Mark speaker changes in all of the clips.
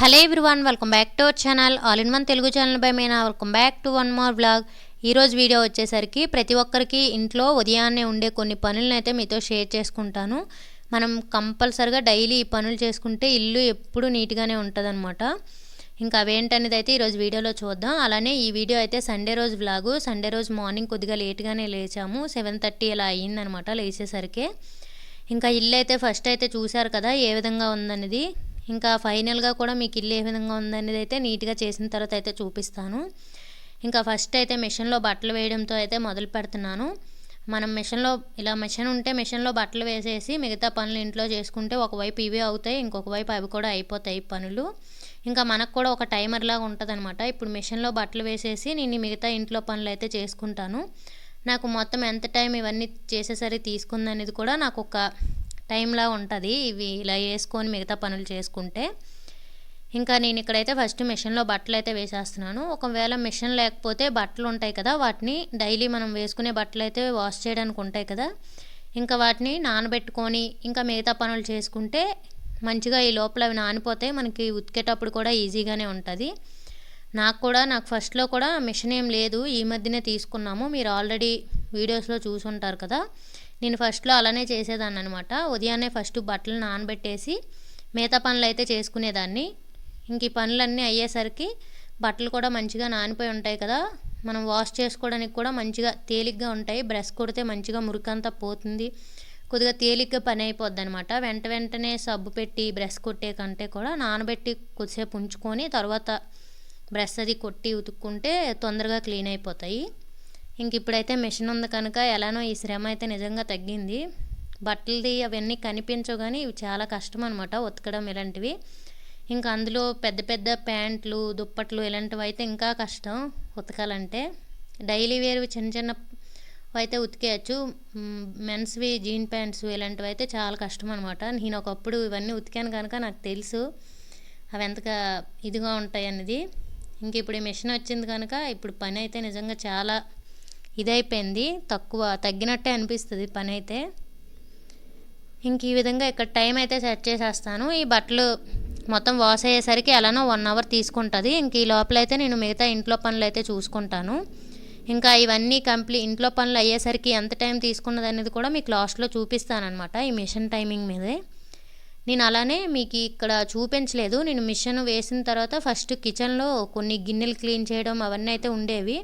Speaker 1: Hello everyone welcome back to our channel. All in one Telugu channel by Meena. Welcome back to one more blog ఈరోజు video వచ్చేసరికి ప్రతి ఒక్కరికి ఇంట్లో ఉదయాన్నే ఉండే కొన్ని పనులను అయితే మీతో షేర్ చేసుకుంటాను. మనం కంపల్సరిగా డైలీ ఈ పనులు చేసుకుంటే ఇల్లు ఎప్పుడు నీట్గానే ఉంటుందన్నమాట. ఇంకా అవేంటనేది అయితే ఈరోజు వీడియోలో చూద్దాం. అలానే ఈ వీడియో అయితే సండే రోజు వ్లాగు. సండే రోజు మార్నింగ్ కొద్దిగా లేట్గానే లేచాము. సెవెన్ థర్టీ అలా అయ్యిందనమాట లేచేసరికి. ఇంకా ఇల్లు అయితే ఫస్ట్ అయితే చూశారు కదా ఏ విధంగా ఉందనేది. ఇంకా ఫైనల్గా కూడా మీకు ఇల్లు ఏ విధంగా ఉందనేది అయితే నీట్గా చేసిన తర్వాత అయితే చూపిస్తాను. ఇంకా ఫస్ట్ అయితే మిషన్లో బట్టలు వేయడంతో అయితే మొదలు పెడుతున్నాను. మనం మిషన్లో ఇలా మిషన్ ఉంటే మిషన్లో బట్టలు వేసేసి మిగతా పనులు ఇంట్లో చేసుకుంటే ఒకవైపు ఇవే అవుతాయి ఇంకొక వైపు అవి కూడా అయిపోతాయి పనులు. ఇంకా మనకు కూడా ఒక టైమర్ లాగా ఉంటుంది ఇప్పుడు మిషన్లో బట్టలు వేసేసి నేను మిగతా ఇంట్లో పనులు అయితే చేసుకుంటాను. నాకు మొత్తం ఎంత టైం ఇవన్నీ చేసేసరికి తీసుకుందనేది కూడా నాకు ఒక టైంలా ఉంటుంది. ఇవి ఇలా వేసుకొని మిగతా పనులు చేసుకుంటే. ఇంకా నేను ఇక్కడైతే ఫస్ట్ మిషన్లో బట్టలు అయితే వేసేస్తున్నాను. ఒకవేళ మిషన్ లేకపోతే బట్టలు ఉంటాయి కదా వాటిని డైలీ మనం వేసుకునే బట్టలు అయితే వాష్ చేయడానికి ఉంటాయి కదా. ఇంకా వాటిని నానబెట్టుకొని ఇంకా మిగతా పనులు చేసుకుంటే మంచిగా ఈ లోపల అవి నానిపోతే మనకి ఉతికేటప్పుడు కూడా ఈజీగానే ఉంటుంది. నాకు కూడా నాకు ఫస్ట్లో కూడా మిషన్ ఏం లేదు. ఈ మధ్యనే తీసుకున్నాము. మీరు ఆల్రెడీ వీడియోస్లో చూసుంటారు కదా. నేను ఫస్ట్లో అలానే చేసేదాన్ని అనమాట ఉదయాన్నే ఫస్ట్ బట్టలు నానబెట్టేసి మిగతా పనులు అయితే చేసుకునేదాన్ని. ఇంక ఈ పనులన్నీ అయ్యేసరికి బట్టలు కూడా మంచిగా నానిపోయి ఉంటాయి కదా. మనం వాష్ చేసుకోవడానికి కూడా మంచిగా తేలిగ్గా ఉంటాయి. బ్రష్ కొడితే మంచిగా మురికంతా పోతుంది. కొద్దిగా తేలిగ్గా పని అయిపోద్ది అనమాట వెంట వెంటనే సబ్బు పెట్టి బ్రష్ కొట్టే కంటే కూడా నానబెట్టి కొద్దిసేపు ఉంచుకొని తర్వాత బ్రష్ అది కొట్టి ఉతుక్కుంటే తొందరగా క్లీన్ అయిపోతాయి. ఇంక ఇప్పుడైతే మిషన్ ఉంది కనుక ఎలానో ఈ శ్రమ అయితే నిజంగా తగ్గింది. బట్టలది అవన్నీ కనిపించవు కానీ ఇవి చాలా కష్టం అనమాట ఉతకడం ఇలాంటివి. ఇంకా అందులో పెద్ద పెద్ద ప్యాంట్లు దుప్పట్లు ఇలాంటివి అయితే ఇంకా కష్టం ఉతకాలంటే. డైలీ వేర్వి చిన్న చిన్న అయితే ఉతికేయచ్చు. మెన్స్వి జీన్ ప్యాంట్స్ ఇలాంటివి అయితే చాలా కష్టం అనమాట నేను ఒకప్పుడు ఇవన్నీ ఉతికాను కనుక నాకు తెలుసు అవి ఎంతగా ఇదిగా ఉంటాయి అన్నది ఇంక ఇప్పుడు ఈ మిషన్ వచ్చింది కనుక ఇప్పుడు పని అయితే నిజంగా చాలా ఇదైపోయింది. తక్కువ తగ్గినట్టే అనిపిస్తుంది పని అయితే ఇంక ఈ విధంగా ఇక్కడ టైం అయితే సెట్ చేసేస్తాను. ఈ బట్టలు మొత్తం వాష్ అయ్యేసరికి ఎలానో వన్ అవర్ తీసుకుంటుంది. ఇంక ఈ లోపల అయితే నేను మిగతా ఇంట్లో పనులు అయితే చూసుకుంటాను. ఇంకా ఇవన్నీ కంప్లీట్ ఇంట్లో పనులు అయ్యేసరికి ఎంత టైం తీసుకున్నది అనేది కూడా మీకు లాస్ట్లో చూపిస్తానమాట ఈ మిషన్ టైమింగ్ మీదే. నేను అలానే మీకు ఇక్కడ చూపించలేదు. నేను మిషన్ వేసిన తర్వాత ఫస్ట్ కిచెన్లో కొన్ని గిన్నెలు క్లీన్ చేయడం అవన్నీ అయితే ఉండేవి.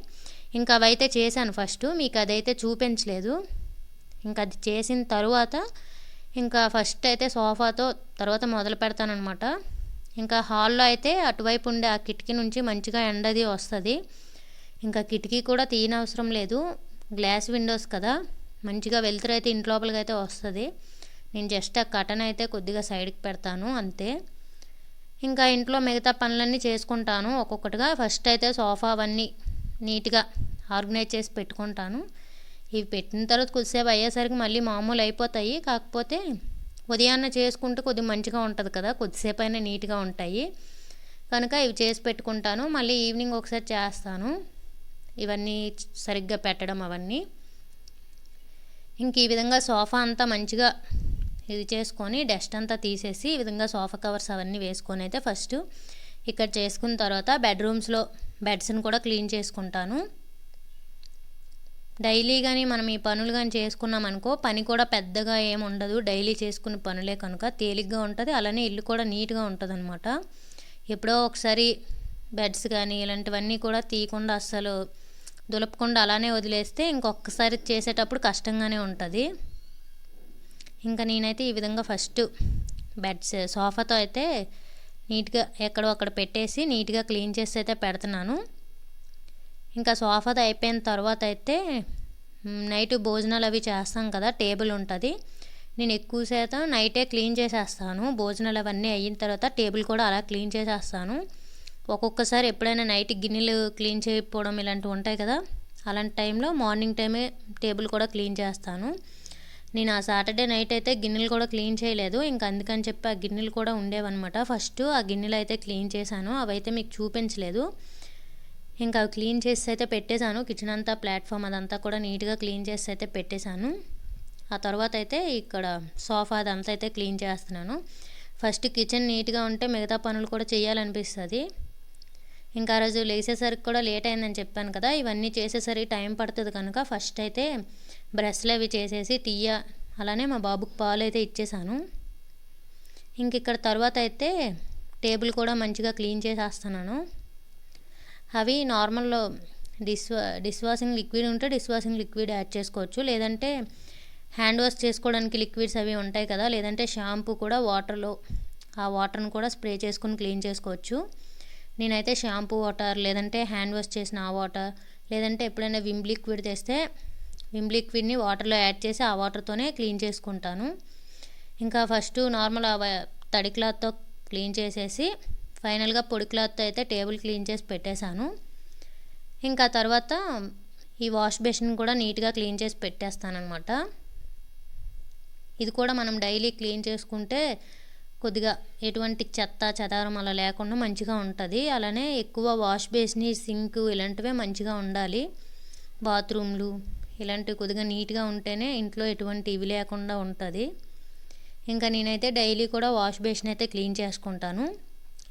Speaker 1: ఇంకా అవైతే చేశాను ఫస్ట్ మీకు అదైతే చూపించలేదు. ఇంకా అది చేసిన తర్వాత ఇంకా ఫస్ట్ అయితే సోఫాతో తర్వాత మొదలు పెడతానమాట ఇంకా హాల్లో అయితే అటువైపు ఉండే ఆ కిటికీ నుంచి మంచిగా ఎండది వస్తుంది. ఇంకా కిటికీ కూడా తీయనవసరం లేదు. గ్లాస్ విండోస్ కదా. మంచిగా వెళ్తురు అయితే ఇంట్లోపలికి అయితే వస్తుంది. నేను జస్ట్ ఆ కటన్ అయితే కొద్దిగా సైడ్కి పెడతాను అంతే. ఇంకా ఇంట్లో మిగతా పనులన్నీ చేసుకుంటాను. ఒక్కొక్కటిగా ఫస్ట్ అయితే సోఫా అవన్నీ నీట్గా ఆర్గనైజ్ చేసి పెట్టుకుంటాను. ఇవి పెట్టిన తర్వాత కొద్దిసేపు అయ్యేసరికి మళ్ళీ మామూలు అయిపోతాయి. కాకపోతే ఉదయాన్నే చేసుకుంటే కొద్దిగా మంచిగా ఉంటుంది కదా కొద్దిసేపు అయినా నీట్గా ఉంటాయి. కనుక ఇవి చేసి పెట్టుకుంటాను. మళ్ళీ ఈవినింగ్ ఒకసారి చేస్తాను. ఇవన్నీ సరిగ్గా పెట్టడం అవన్నీ. ఇంక ఈ విధంగా సోఫా అంతా మంచిగా ఇది చేసుకొని డస్ట్ అంతా తీసేసి ఈ విధంగా సోఫా కవర్స్ అవన్నీ వేసుకొని అయితే ఫస్ట్ ఇక్కడ చేసుకున్న తర్వాత బెడ్రూమ్స్లో బెడ్స్ని కూడా క్లీన్ చేసుకుంటాను. డైలీ కానీ మనం ఈ పనులు కానీ చేసుకున్నాం అనుకో పని కూడా పెద్దగా ఏమి ఉండదు. డైలీ చేసుకునే పనులే కనుక తేలిగ్గా ఉంటుంది. అలానే ఇల్లు కూడా నీట్గా ఉంటుంది అనమాట ఎప్పుడో ఒకసారి బెడ్స్ కానీ ఇలాంటివన్నీ కూడా తీయకుండా అస్సలు దులపకుండా అలానే వదిలేస్తే ఇంకొకసారి చేసేటప్పుడు కష్టంగానే ఉంటుంది. ఇంకా నేనైతే ఈ విధంగా ఫస్ట్ బెడ్స్ సోఫాతో అయితే నీట్గా ఎక్కడో అక్కడ పెట్టేసి నీట్గా క్లీన్ చేసి అయితే పెడుతున్నాను. ఇంకా సోఫాది అయిపోయిన తర్వాత అయితే నైట్ భోజనాలు అవి చేస్తాం కదా టేబుల్ ఉంటుంది. నేను ఎక్కువ శాతం నైటే క్లీన్ చేసేస్తాను. భోజనాలు అవన్నీ అయిన తర్వాత టేబుల్ కూడా అలా క్లీన్ చేసేస్తాను. ఒక్కొక్కసారి ఎప్పుడైనా నైట్ గిన్నెలు క్లీన్ చేయకపోవడం ఇలాంటివి ఉంటాయి కదా అలాంటి టైంలో మార్నింగ్ టైమే టేబుల్ కూడా క్లీన్ చేస్తాను. నేను ఆ సాటర్డే నైట్ అయితే గిన్నెలు కూడా క్లీన్ చేయలేదు. ఇంకా అందుకని చెప్పి ఆ గిన్నెలు కూడా ఉండేవన్నమాట. ఫస్ట్ ఆ గిన్నెలు అయితే క్లీన్ చేశాను. అవైతే మీకు చూపించలేదు. ఇంకా అవి క్లీన్ చేసి అయితే పెట్టేశాను. కిచెన్ అంతా ప్లాట్ఫామ్ అదంతా కూడా నీట్గా క్లీన్ చేసి అయితే పెట్టేశాను. ఆ తర్వాత అయితే ఇక్కడ సోఫా అదంతా అయితే క్లీన్ చేస్తున్నాను. ఫస్ట్ కిచెన్ నీట్గా ఉంటే మిగతా పనులు కూడా చేయాలనిపిస్తుంది. ఇంకా ఆ రోజు లేచేసరికి కూడా లేట్ అయిందని చెప్పాను కదా. ఇవన్నీ చేసేసరికి టైం పడుతుంది కనుక ఫస్ట్ అయితే బ్రష్లు అవి చేసేసి టీయా అలానే మా బాబుకి పాలు అయితే ఇచ్చేసాను. ఇంక ఇక్కడ తర్వాత అయితే టేబుల్ కూడా మంచిగా క్లీన్ చేసేస్తున్నాను. అవి నార్మల్లో డిస్ డిస్వాషింగ్ లిక్విడ్ ఉంటే డిస్వాషింగ్ లిక్విడ్ యాడ్ చేసుకోవచ్చు. లేదంటే హ్యాండ్ వాష్ చేసుకోవడానికి లిక్విడ్స్ అవి ఉంటాయి కదా. లేదంటే షాంపూ కూడా వాటర్లో ఆ వాటర్ని కూడా స్ప్రే చేసుకుని క్లీన్ చేసుకోవచ్చు. నేనైతే షాంపూ వాటర్ లేదంటే హ్యాండ్ వాష్ చేసిన ఆ వాటర్ లేదంటే ఎప్పుడైనా విమ్ లిక్విడ్ తెస్తే విమ్ లిక్విడ్ని వాటర్లో యాడ్ చేసి ఆ వాటర్తోనే క్లీన్ చేసుకుంటాను. ఇంకా ఫస్ట్ నార్మల్ తడి క్లాత్తో క్లీన్ చేసేసి ఫైనల్గా పొడి క్లాత్తో అయితే టేబుల్ క్లీన్ చేసి పెట్టేశాను. ఇంకా తర్వాత ఈ వాష్ బేసిన్ కూడా నీట్గా క్లీన్ చేసి పెట్టేస్తానమాట ఇది కూడా మనం డైలీ క్లీన్ చేసుకుంటే కొద్దిగా ఎటువంటి చెత్త చెదారం అలా లేకుండా మంచిగా ఉంటుంది. అలానే ఎక్కువ వాష్ బేసిన్ సింక్ ఇలాంటివే మంచిగా ఉండాలి. బాత్రూమ్లు ఇలాంటివి కొద్దిగా నీట్గా ఉంటేనే ఇంట్లో ఎటువంటి ఇవి లేకుండా ఉంటుంది. ఇంకా నేనైతే డైలీ కూడా వాష్ బేసిన్ అయితే క్లీన్ చేసుకుంటాను.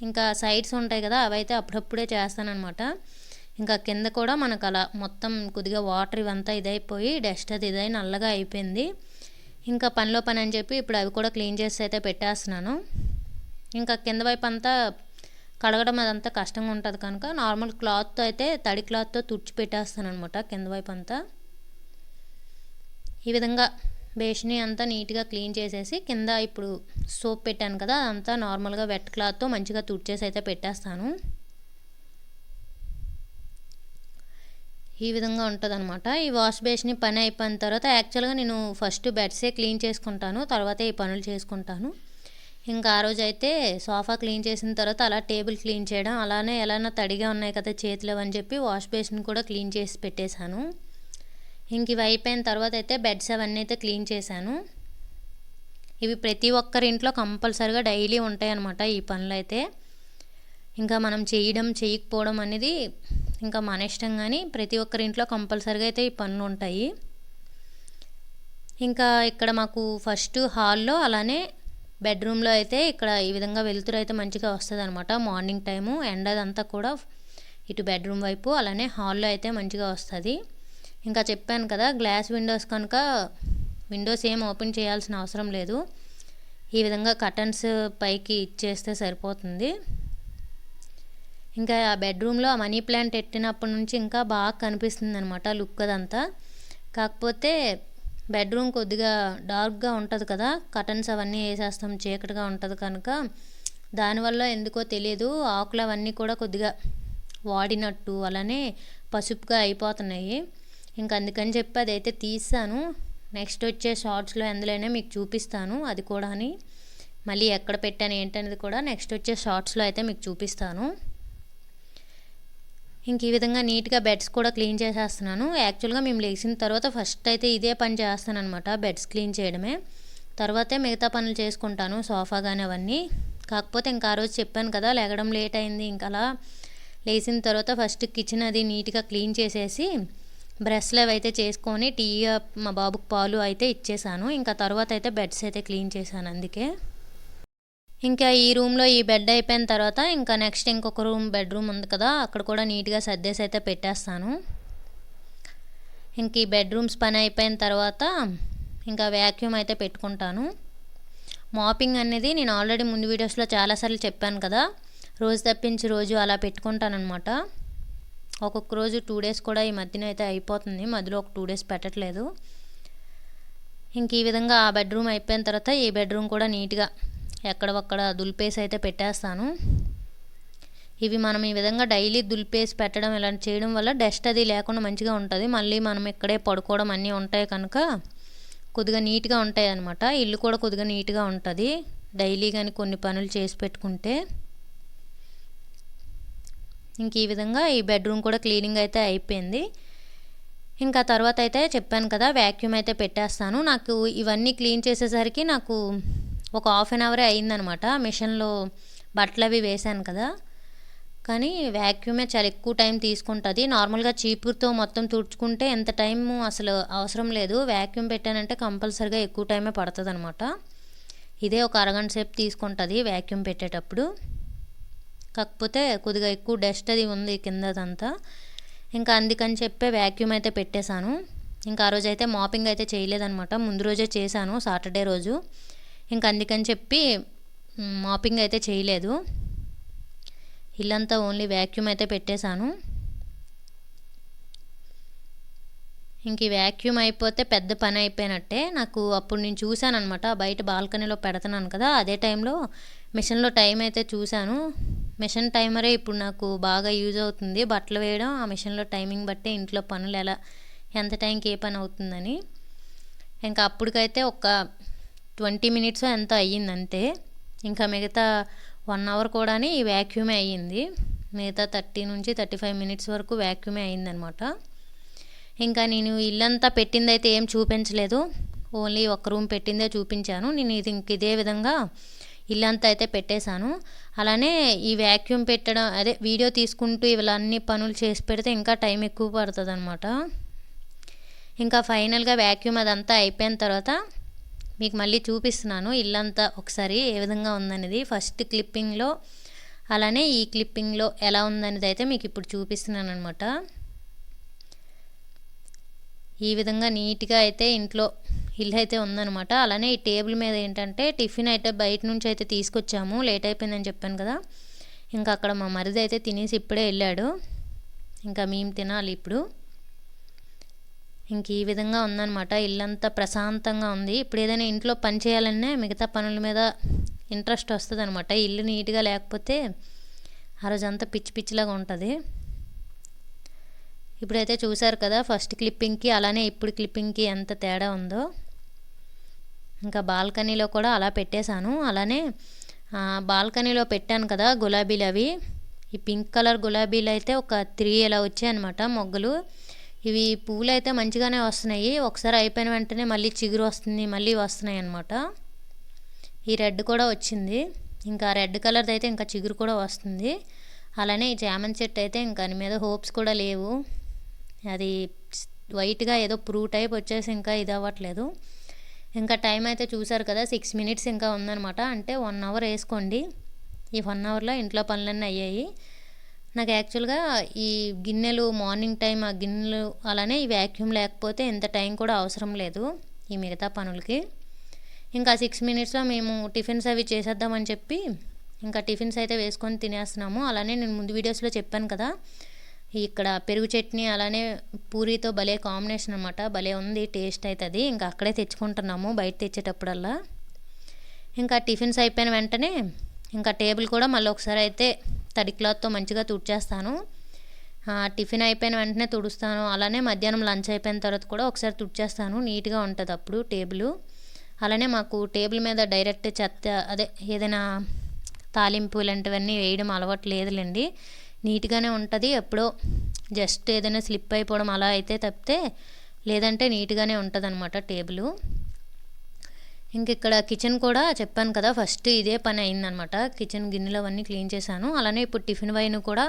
Speaker 1: ఇంకా సైడ్స్ ఉంటాయి కదా అవైతే అప్పుడప్పుడే చేస్తానమాట ఇంకా కింద కూడా మనకు అలా మొత్తం కొద్దిగా వాటర్ ఇవంతా ఇదైపోయి డస్ట్ అది ఇదై నల్లగా అయిపోయింది. ఇంకా పనిలో పని అని చెప్పి ఇప్పుడు అవి కూడా క్లీన్ చేసి అయితే పెట్టేస్తున్నాను. ఇంకా కింద వైపు అంతా కడగడం అదంతా కష్టంగా ఉంటుంది కనుక నార్మల్ క్లాత్తో అయితే తడి క్లాత్తో తుడిచి పెట్టేస్తాను అనమాట కింద వైపు అంతా. ఈ విధంగా బేస్ని అంతా నీట్గా క్లీన్ చేసేసి కింద ఇప్పుడు సోప్ పెట్టాను కదా అదంతా నార్మల్గా వెట్ క్లాత్తో మంచిగా తుడిచేసి అయితే పెట్టేస్తాను. ఈ విధంగా ఉంటుంది అనమాట ఈ వాష్ బేస్ని పని అయిపోయిన తర్వాత యాక్చువల్గా నేను ఫస్ట్ బెడ్సే క్లీన్ చేసుకుంటాను తర్వాత ఈ పనులు చేసుకుంటాను. ఇంకా ఆ రోజు అయితే సోఫా క్లీన్ చేసిన తర్వాత అలా టేబుల్ క్లీన్ చేయడం అలానే ఎలానో తడిగా ఉన్నాయి కదా చేతిలో అని చెప్పి వాష్ బేస్ని కూడా క్లీన్ చేసి పెట్టేశాను. ఇంక ఇవి అయిపోయిన తర్వాత అయితే బెడ్స్ అవన్నీ అయితే క్లీన్ చేశాను. ఇవి ప్రతి ఒక్కరి ఇంట్లో కంపల్సరిగా డైలీ ఉంటాయి అన్నమాట ఈ పనులు అయితే ఇంకా మనం చేయడం చేయకపోవడం అనేది ఇంకా మన ఇష్టం కానీ ప్రతి ఒక్కరి ఇంట్లో కంపల్సరిగా అయితే ఈ పనులు ఉంటాయి. ఇంకా ఇక్కడ మాకు ఫస్ట్ హాల్లో అలానే బెడ్రూమ్లో అయితే ఇక్కడ ఈ విధంగా వెలుతురు అయితే మంచిగా వస్తుంది అనమాట మార్నింగ్ టైము ఎండదంతా కూడా ఇటు బెడ్రూమ్ వైపు అలానే హాల్లో అయితే మంచిగా వస్తుంది. ఇంకా చెప్పాను కదా గ్లాస్ విండోస్ కనుక విండోస్ ఏం ఓపెన్ చేయాల్సిన అవసరం లేదు. ఈ విధంగా కటన్స్ పైకి ఇచ్చేస్తే సరిపోతుంది. ఇంకా ఆ బెడ్రూమ్లో ఆ మనీ ప్లాంట్ పెట్టినప్పటి నుంచి ఇంకా బాగా కనిపిస్తుంది అనమాట లుక్ అదంతా. కాకపోతే బెడ్రూమ్ కొద్దిగా డార్క్గా ఉంటుంది కదా కటన్స్ అవన్నీ వేసేస్తాం చీకటిగా ఉంటుంది కనుక. దానివల్ల ఎందుకో తెలియదు ఆకులు అవన్నీ కూడా కొద్దిగా వాడినట్టు అలానే పసుపుగా అయిపోతున్నాయి. ఇంకా అందుకని చెప్పి అదైతే తీసాను. నెక్స్ట్ వచ్చే షార్ట్స్లో ఎందులోనే మీకు చూపిస్తాను. అది కూడా అని మళ్ళీ ఎక్కడ పెట్టాను ఏంటనేది కూడా నెక్స్ట్ వచ్చే షార్ట్స్లో అయితే మీకు చూపిస్తాను. ఇంక ఈ విధంగా నీట్గా బెడ్స్ కూడా క్లీన్ చేసేస్తున్నాను. యాక్చువల్గా మేము లేచిన తర్వాత ఫస్ట్ అయితే ఇదే పని చేస్తాను అనమాట బెడ్స్ క్లీన్ చేయడమే. తర్వాతే మిగతా పనులు చేసుకుంటాను సోఫా కానీ అవన్నీ. కాకపోతే ఇంకా ఆ రోజు చెప్పాను కదా లేగడం లేట్ అయింది ఇంకా అలా లేచిన తర్వాత ఫస్ట్ కిచెన్ అది నీట్గా క్లీన్ చేసేసి బ్రష్లు అయితే చేసుకొని టీ మా బాబుకి పాలు అయితే ఇచ్చేసాను. ఇంకా తర్వాత అయితే బెడ్స్ అయితే క్లీన్ చేశాను అందుకే. ఇంకా ఈ రూమ్లో ఈ బెడ్ అయిపోయిన తర్వాత ఇంకా నెక్స్ట్ ఇంకొక రూమ్ బెడ్రూమ్ ఉంది కదా అక్కడ కూడా నీట్గా సర్దేసి అయితే పెట్టేస్తాను. ఇంక ఈ బెడ్రూమ్స్ పని అయిపోయిన తర్వాత ఇంకా వ్యాక్యూమ్ అయితే పెట్టుకుంటాను. మాపింగ్ అనేది నేను ఆల్రెడీ ముందు వీడియోస్లో చాలాసార్లు చెప్పాను కదా రోజు తప్పించి రోజు అలా పెట్టుకుంటానమాట ఒక్కొక్క రోజు టూ డేస్ కూడా ఈ మధ్యన అయితే అయిపోతుంది. మధ్యలో ఒక టూ డేస్ పెట్టట్లేదు. ఇంక ఈ విధంగా ఆ బెడ్రూమ్ అయిపోయిన తర్వాత ఈ బెడ్రూమ్ కూడా నీట్గా ఎక్కడొక్కడ దులిపేసి అయితే పెట్టేస్తాను. ఇవి మనం ఈ విధంగా డైలీ దులిపేసి పెట్టడం ఇలాంటి చేయడం వల్ల డస్ట్ అది లేకుండా మంచిగా ఉంటుంది. మళ్ళీ మనం ఇక్కడే పడుకోవడం అన్నీ ఉంటాయి కనుక కొద్దిగా నీట్గా ఉంటాయి అనమాట ఇల్లు కూడా కొద్దిగా నీట్గా ఉంటుంది. డైలీ కానీ కొన్ని పనులు చేసి పెట్టుకుంటే ఇంక ఈ విధంగా ఈ బెడ్రూమ్ కూడా క్లీనింగ్ అయితే అయిపోయింది. ఇంకా తర్వాత అయితే చెప్పాను కదా వ్యాక్యూమ్ అయితే పెట్టేస్తాను. నాకు ఇవన్నీ క్లీన్ చేసేసరికి నాకు ఒక హాఫ్ అన్ అవరే అయిందనమాట. మిషన్లో బట్టలు అవి వేశాను కదా. కానీ వ్యాక్యూమే చాలా ఎక్కువ టైం తీసుకుంటుంది. నార్మల్గా చీపురుతో మొత్తం తుడుచుకుంటే ఎంత టైం అసలు అవసరం లేదు. వ్యాక్యూమ్ పెట్టానంటే కంపల్సరిగా ఎక్కువ టైమే పడుతుంది అనమాట ఇదే ఒక అరగంట సేపు తీసుకుంటుంది వ్యాక్యూమ్ పెట్టేటప్పుడు. కాకపోతే కొద్దిగా ఎక్కువ డస్ట్ అది ఉంది కిందదంతా. ఇంకా అందుకని చెప్పే వ్యాక్యూమ్ అయితే పెట్టేశాను. ఇంకా ఆ రోజు అయితే మాపింగ్ అయితే చేయలేదనమాట ముందు రోజే చేశాను సాటర్డే రోజు. ఇంకా అందుకని చెప్పి మాపింగ్ అయితే చేయలేదు. ఇల్లంతా ఓన్లీ వ్యాక్యూమ్ అయితే పెట్టేశాను. ఇంక ఈ వ్యాక్యూమ్ అయిపోతే పెద్ద పని అయిపోయినట్టే. నాకు అప్పుడు నేను చూశాను అనమాట బయట బాల్కనీలో పెడుతున్నాను కదా అదే టైంలో మిషన్లో టైం అయితే చూశాను. మిషన్ టైమరే ఇప్పుడు నాకు బాగా యూజ్ అవుతుంది. బట్టలు వేయడం ఆ మిషన్లో టైమింగ్ బట్టే ఇంట్లో పనులు ఎలా ఎంత టైంకి ఏ పని అవుతుందని. ఇంకా అప్పటికైతే ఒక ట్వంటీ మినిట్స్ ఎంత అయ్యింది అంతే ఇంకా మిగతా వన్ అవర్ కూడా ఈ వ్యాక్యూమే అయ్యింది. మిగతా థర్టీ నుంచి థర్టీ ఫైవ్ మినిట్స్ వరకు వ్యాక్యూమే అయ్యిందనమాట. ఇంకా నేను ఇల్లంతా పెట్టిందైతే ఏం చూపించలేదు. ఓన్లీ ఒక రూమ్ పెట్టిందే చూపించాను. నేను ఇది ఇంక ఇదే విధంగా ఇల్లంతా అయితే పెట్టేశాను. అలానే ఈ వ్యాక్యూమ్ పెట్టడం అదే వీడియో తీసుకుంటూ ఇవన్నీ అన్ని పనులు చేసి పెడితే ఇంకా టైం ఎక్కువ పడుతుంది అనమాట ఇంకా ఫైనల్గా వ్యాక్యూమ్ అదంతా అయిపోయిన తర్వాత మీకు మళ్ళీ చూపిస్తున్నాను. ఇల్లంతా ఒకసారి ఏ విధంగా ఉందనేది. ఫస్ట్ క్లిప్పింగ్లో అలానే ఈ క్లిప్పింగ్లో ఎలా ఉందనేది అయితే మీకు ఇప్పుడు చూపిస్తున్నాను అనమాట ఈ విధంగా నీట్గా అయితే ఇంట్లో ఇల్లు అయితే ఉందనమాట అలానే ఈ టేబుల్ మీద ఏంటంటే టిఫిన్ అయితే బయట నుంచి అయితే తీసుకొచ్చాము. లేట్ అయిపోయిందని చెప్పాను కదా. ఇంకా అక్కడ మా మరిది అయితే తినేసి ఇప్పుడే వెళ్ళాడు. ఇంకా మేము తినాలి ఇప్పుడు. ఇంక ఈ విధంగా ఉందన్నమాట. ఇల్లంతా ప్రశాంతంగా ఉంది. ఇప్పుడు ఏదైనా ఇంట్లో పని చేయాలన్నా మిగతా పనుల మీద ఇంట్రెస్ట్ వస్తుంది అనమాట ఇల్లు నీట్గా లేకపోతే ఆ రోజంతా పిచ్చి పిచ్చిలాగా ఉంటుంది. ఇప్పుడైతే చూసారు కదా ఫస్ట్ క్లిప్పింగ్కి అలానే ఇప్పుడు క్లిప్పింగ్కి ఎంత తేడా ఉందో. ఇంకా బాల్కనీలో కూడా అలా పెట్టేశాను. అలానే బాల్కనీలో పెట్టాను కదా గులాబీలు అవి. ఈ పింక్ కలర్ గులాబీలు అయితే ఒక త్రీ ఇలా వచ్చాయి అనమాట మొగ్గలు. ఇవి పువ్వులు అయితే మంచిగానే వస్తున్నాయి. ఒకసారి అయిపోయిన వెంటనే మళ్ళీ చిగురు వస్తుంది మళ్ళీ వస్తున్నాయి అనమాట ఈ రెడ్ కూడా వచ్చింది. ఇంకా రెడ్ కలర్ది అయితే ఇంకా చిగురు కూడా వస్తుంది. అలానే ఈ జామన్ చెట్టు అయితే ఇంకా దాని మీద హోప్స్ కూడా లేవు. అది వైట్గా ఏదో ప్రూ టైప్ వచ్చేసి ఇంకా ఇది అవ్వట్లేదు. ఇంకా టైం అయితే చూసారు కదా సిక్స్ మినిట్స్ ఇంకా ఉందనమాట అంటే వన్ అవర్ వేసుకోండి. ఈ వన్ అవర్లో ఇంట్లో పనులన్నీ అయ్యాయి. నాకు యాక్చువల్గా ఈ గిన్నెలు మార్నింగ్ టైం ఆ గిన్నెలు అలానే ఈ వ్యాక్యూమ్ లేకపోతే ఎంత టైం కూడా అవసరం లేదు ఈ మిగతా పనులకి. ఇంకా సిక్స్ మినిట్స్లో మేము టిఫిన్స్ అవి చేసేద్దామని చెప్పి ఇంకా టిఫిన్స్ అయితే వేసుకొని తినేస్తున్నాము. అలానే నేను ముందు వీడియోస్లో చెప్పాను కదా ఇక్కడ పెరుగు చట్నీ అలానే పూరీతో భలే కాంబినేషన్ అనమాట భలే ఉంది టేస్ట్ అవుతుంది ఇంకా అక్కడే తెచ్చుకుంటున్నాము బయట తెచ్చేటప్పుడల్లా. ఇంకా టిఫిన్స్ అయిపోయిన వెంటనే ఇంకా టేబుల్ కూడా మళ్ళీ ఒకసారి అయితే తడి క్లాత్తో మంచిగా తుడిచేస్తాను. టిఫిన్ అయిపోయిన వెంటనే తుడుస్తాను. అలానే మధ్యాహ్నం లంచ్ అయిపోయిన తర్వాత కూడా ఒకసారి తుడిచేస్తాను. నీట్గా ఉంటుంది అప్పుడు టేబుల్. అలానే మాకు టేబుల్ మీద డైరెక్ట్ చెత్త అదే ఏదైనా తాలింపు ఇలాంటివన్నీ వేయడం అలవాటు లేదులేండి. నీట్గానే ఉంటుంది. ఎప్పుడో జస్ట్ ఏదైనా స్లిప్ అయిపోవడం అలా అయితే తప్పితే లేదంటే నీట్గానే ఉంటుంది అనమాట టేబుల్. ఇంక ఇక్కడ కిచెన్ కూడా చెప్పాను కదా ఫస్ట్ ఇదే పని అయిందనమాట కిచెన్ గిన్నెలు అవన్నీ క్లీన్ చేశాను. అలానే ఇప్పుడు టిఫిన్ వైన్ కూడా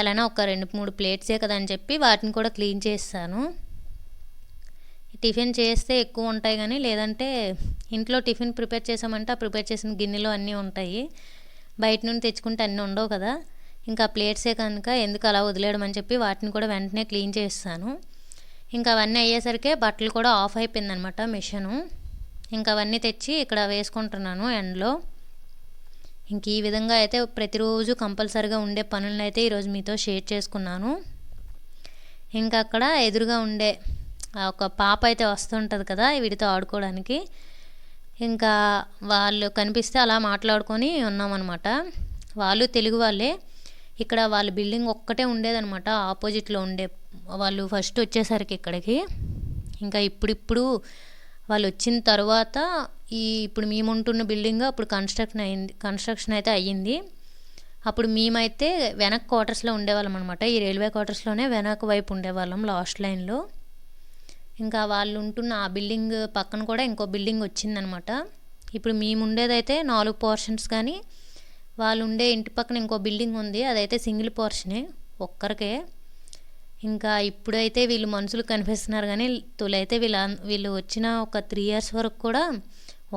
Speaker 1: ఎలానో ఒక రెండు మూడు ప్లేట్సే కదా అని చెప్పి వాటిని కూడా క్లీన్ చేస్తాను. టిఫిన్ చేస్తే ఎక్కువ ఉంటాయి కానీ లేదంటే ఇంట్లో టిఫిన్ ప్రిపేర్ చేసామంటే ఆ ప్రిపేర్ చేసిన గిన్నెలు అన్నీ ఉంటాయి. బయట నుండి తెచ్చుకుంటే అన్నీ ఉండవు కదా. ఇంకా ప్లేట్సే కనుక ఎందుకు అలా వదిలేయడం అని చెప్పి వాటిని కూడా వెంటనే క్లీన్ చేస్తాను. ఇంకా అవన్నీ అయ్యేసరికి బట్టలు కూడా ఆఫ్ అయిపోయిందనమాట మిషను. ఇంకా అవన్నీ తెచ్చి ఇక్కడ వేసుకుంటున్నాను ఎండ్లో. ఇంక ఈ విధంగా అయితే ప్రతిరోజు కంపల్సరిగా ఉండే పనులను అయితే ఈరోజు మీతో షేర్ చేసుకున్నాను. ఇంకా అక్కడ ఎదురుగా ఉండే ఒక పాప అయితే వస్తుంటుంది కదా వీటితో ఆడుకోవడానికి. ఇంకా వాళ్ళు కనిపిస్తే అలా మాట్లాడుకొని ఉన్నామన్నమాట వాళ్ళు తెలుగు వాళ్ళే. ఇక్కడ వాళ్ళ బిల్డింగ్ ఒక్కటే ఉండేదనమాట ఆపోజిట్లో ఉండే వాళ్ళు ఫస్ట్ వచ్చేసరికి ఇక్కడికి. ఇంకా ఇప్పుడిప్పుడు వాళ్ళు వచ్చిన తర్వాత ఈ ఇప్పుడు మేము ఉంటున్న బిల్డింగ్ అప్పుడు కన్స్ట్రక్షన్ అయింది కన్స్ట్రక్షన్ అయితే అయ్యింది. అప్పుడు మేమైతే వెనక్ క్వార్టర్స్లో ఉండేవాళ్ళం అనమాట ఈ రైల్వే క్వార్టర్స్లోనే వెనక వైపు ఉండేవాళ్ళం లాస్ట్ లైన్లో. ఇంకా వాళ్ళు ఉంటున్న ఆ బిల్డింగ్ పక్కన కూడా ఇంకో బిల్డింగ్ వచ్చిందనమాట ఇప్పుడు మేము ఉండేదైతే నాలుగు పోర్షన్స్ కానీ వాళ్ళు ఉండే ఇంటి పక్కన ఇంకో బిల్డింగ్ ఉంది. అదైతే సింగిల్ పోర్షనే ఒక్కరికే. ఇంకా ఇప్పుడైతే వీళ్ళు మనుషులు కనిపిస్తున్నారు కానీ తొలైతే వీళ్ళ వీళ్ళు వచ్చిన ఒక త్రీ ఇయర్స్ వరకు కూడా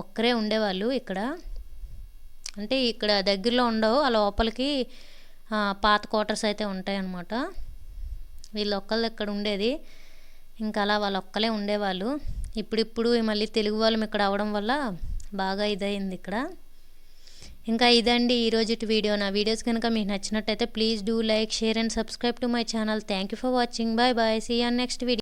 Speaker 1: ఒక్కరే ఉండేవాళ్ళు ఇక్కడ. అంటే ఇక్కడ దగ్గరలో ఉండవు ఆ లోపలికి పాత క్వార్టర్స్ అయితే ఉంటాయన్నమాట. వీళ్ళు ఒక్కళ్ళు ఇక్కడ ఉండేది. ఇంకా అలా వాళ్ళు ఒక్కలే ఉండేవాళ్ళు. ఇప్పుడిప్పుడు మళ్ళీ తెలుగు వాళ్ళం ఇక్కడ అవడం వల్ల బాగా ఇదయింది ఇక్కడ. ఇంకా ఇదండి ఈరోజు వీడియో. నా వీడియోస్ కనుక మీకు నచ్చినట్టయితే please do like share and subscribe to my channel. Thank you for watching. Bye bye. See on next video